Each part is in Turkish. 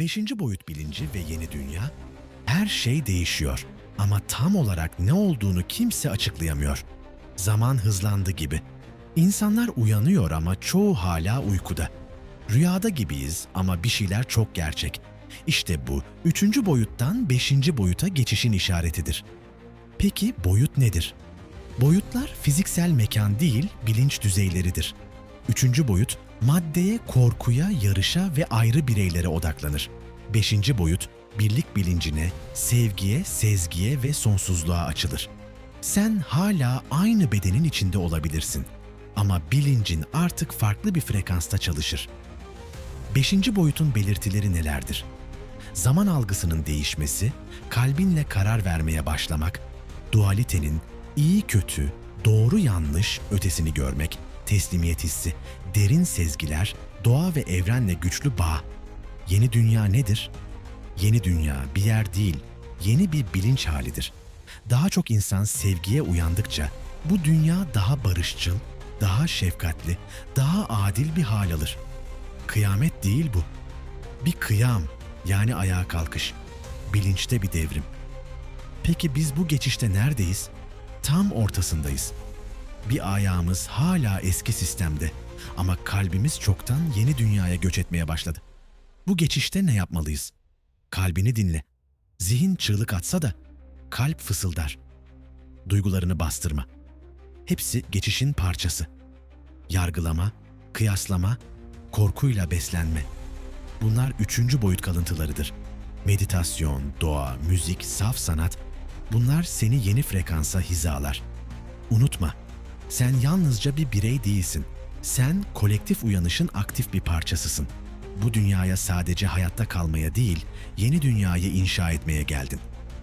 Beşinci boyut bilinci ve yeni dünya, her şey değişiyor ama tam olarak ne olduğunu kimse açıklayamıyor. Zaman hızlandı gibi. İnsanlar uyanıyor ama çoğu hala uykuda. Rüyada gibiyiz ama bir şeyler çok gerçek. İşte bu, üçüncü boyuttan beşinci boyuta geçişin işaretidir. Peki boyut nedir? Boyutlar fiziksel mekan değil, bilinç düzeyleridir. Üçüncü boyut, maddeye, korkuya, yarışa ve ayrı bireylere odaklanır. Beşinci boyut, birlik bilincine, sevgiye, sezgiye ve sonsuzluğa açılır. Sen hala aynı bedenin içinde olabilirsin. Ama bilincin artık farklı bir frekansta çalışır. Beşinci boyutun belirtileri nelerdir? Zaman algısının değişmesi, kalbinle karar vermeye başlamak, dualitenin iyi kötü, doğru yanlış ötesini görmek, teslimiyet hissi, derin sezgiler, doğa ve evrenle güçlü bağ. Yeni dünya nedir? Yeni dünya bir yer değil, yeni bir bilinç halidir. Daha çok insan sevgiye uyandıkça bu dünya daha barışçıl, daha şefkatli, daha adil bir hal alır. Kıyamet değil bu. Bir kıyam yani ayağa kalkış. Bilinçte bir devrim. Peki biz bu geçişte neredeyiz? Tam ortasındayız. Bir ayağımız hala eski sistemde ama kalbimiz çoktan yeni dünyaya göç etmeye başladı. Bu geçişte ne yapmalıyız? Kalbini dinle. Zihin çığlık atsa da kalp fısıldar. Duygularını bastırma. Hepsi geçişin parçası. Yargılama, kıyaslama, korkuyla beslenme. Bunlar üçüncü boyut kalıntılarıdır. Meditasyon, doğa, müzik, saf sanat bunlar seni yeni frekansa hizalar. Unutma, sen yalnızca bir birey değilsin. Sen kolektif uyanışın aktif bir parçasısın. Bu dünyaya sadece hayatta kalmaya değil, yeni dünyayı inşa etmeye geldin.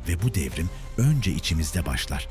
Ve bu devrim önce içimizde başlar.